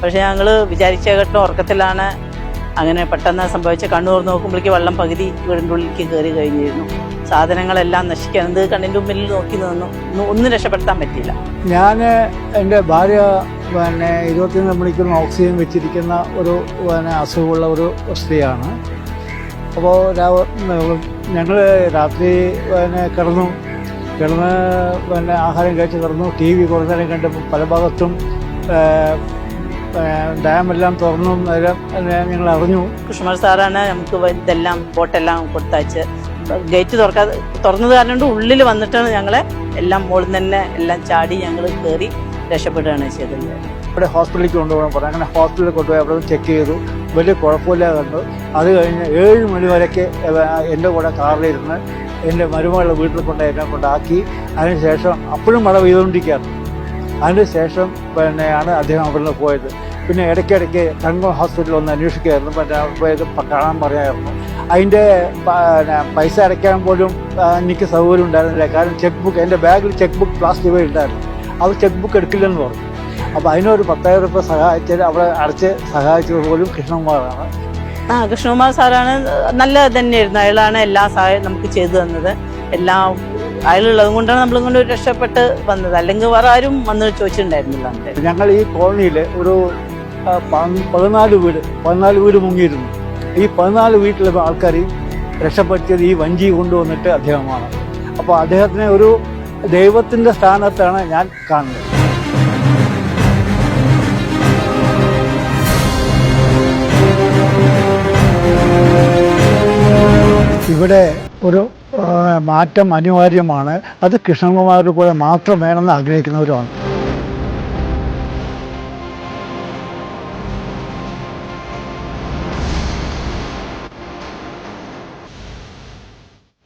പക്ഷേ ഞങ്ങൾ വിചാരിച്ച ഘട്ടം ഉറക്കത്തിലാണ്. അങ്ങനെ പെട്ടെന്ന് സംഭവിച്ച കണ്ണൂർ നോക്കുമ്പോഴേക്ക് വെള്ളം പകുതി വീടിന്റെ ഉള്ളിലേക്ക് കയറി കഴിഞ്ഞിരുന്നു. സാധനങ്ങളെല്ലാം നശിക്കുന്നത് കണ്ണിന്റെ മുമ്പിൽ നോക്കി നിന്നു. ഒന്നും രക്ഷപ്പെടുത്താൻ പറ്റിയില്ല. ഞാൻ എന്റെ ഭാര്യ പിന്നെ ഇരുപത്തിയൊന്ന് മണിക്കൂർ ഓക്സിജൻ വെച്ചിരിക്കുന്ന ഒരു പിന്നെ അസുഖമുള്ള ഒരു സ്ത്രീയാണ്. അപ്പോൾ ഞങ്ങൾ രാത്രി പിന്നെ കിടന്നു. കിടന്ന് പിന്നെ ആഹാരം കഴിച്ച് കിടന്നു. ടി വി കുറേ നേരം കണ്ടപ്പോൾ പല ഭാഗത്തും ഡാമെല്ലാം തുറന്നു നേരം ഞങ്ങൾ അറിഞ്ഞു? കൃഷ്ണകുമാർ സാറാണ് നമുക്ക് ഇതെല്ലാം ബോട്ടെല്ലാം കൊടുത്തയച്ച്. ഗേറ്റ് തുറക്കാതെ തുറന്നത് കാരണം കൊണ്ട് ഉള്ളിൽ വന്നിട്ടാണ് ഞങ്ങളെ എല്ലാം മുകളിൽ നിന്ന് തന്നെ എല്ലാം ചാടി ഞങ്ങൾ കയറി രക്ഷപ്പെടുകയാണ് ചെയ്തത്. ഇവിടെ ഹോസ്പിറ്റലിൽ കൊണ്ടുപോകാൻ പറഞ്ഞു. അങ്ങനെ ഹോസ്പിറ്റലിൽ കൊണ്ടുപോയി അവിടെ ചെക്ക് ചെയ്തു. വലിയ കുഴപ്പമില്ല കണ്ടു. അത് കഴിഞ്ഞ് ഏഴ് മണി വരെയൊക്കെ എന്റെ കൂടെ കാറിലിരുന്ന് എന്റെ മരുമകളുടെ വീട്ടിൽ കൊണ്ട് എന്നെ കൊണ്ടാക്കി. അതിനുശേഷം അപ്പോഴും മഴ പെയ്തുകൊണ്ടിരിക്കുകയാണ്. അതിനുശേഷം പിന്നെയാണ് അദ്ദേഹം അവിടെ നിന്ന് പോയത്. പിന്നെ ഇടയ്ക്കിടയ്ക്ക് തങ്കം ഹോസ്പിറ്റലിൽ ഒന്ന് അന്വേഷിക്കുകയായിരുന്നു. പിന്നെ കാണാൻ പറയായിരുന്നു. അതിന്റെ പൈസ അടയ്ക്കാൻ പോലും എനിക്ക് സൗകര്യം ഉണ്ടായിരുന്നില്ല. കാരണം ചെക്ക് ബുക്ക് എന്റെ ബാഗിൽ ചെക്ക് ബുക്ക് പ്ലാസ്റ്റിക് വഴി ഉണ്ടായിരുന്നു അത് ചെക്ക് ബുക്ക് എടുക്കില്ലെന്ന് പറഞ്ഞു. അപ്പോൾ അതിനൊരു പത്തായിരം രൂപ സഹായിച്ചത് അവിടെ അടച്ച് സഹായിച്ചത് പോലും കൃഷ്ണകുമാറാണ്. ആ കൃഷ്ണകുമാർ സാറാണ് നല്ല തന്നെയായിരുന്നു. അയാളാണ് എല്ലാ സഹായം നമുക്ക് ചെയ്തു തന്നത്. എല്ലാം അയാളുള്ളത് കൊണ്ടാണ് നമ്മൾ ഇങ്ങനെ രക്ഷപ്പെട്ട് വന്നത്. അല്ലെങ്കിൽ വേറെ ആരും വന്ന് ചോദിച്ചിട്ടുണ്ടായിരുന്നില്ല ഞങ്ങൾ ഈ കോളനിയിൽ ഒരു പതിനാല് വീട് പതിനാല് വീട് മുങ്ങിയിരുന്നു. ഈ പതിനാല് വീട്ടിലെ ആൾക്കാർ രക്ഷപ്പെടുത്തിയത് ഈ വഞ്ചി കൊണ്ടുവന്നിട്ട് അദ്ദേഹമാണ്. അപ്പോൾ അദ്ദേഹത്തിനെ ഒരു ദൈവത്തിന്റെ സ്ഥാനത്താണ് ഞാൻ കാണുന്നത്. ഇവിടെ ഒരു മാറ്റം അനിവാര്യമാണ്. അത് കൃഷ്ണകുമാർ പോലെ മാത്രം വേണമെന്ന് ആഗ്രഹിക്കുന്നവരുമാണ്.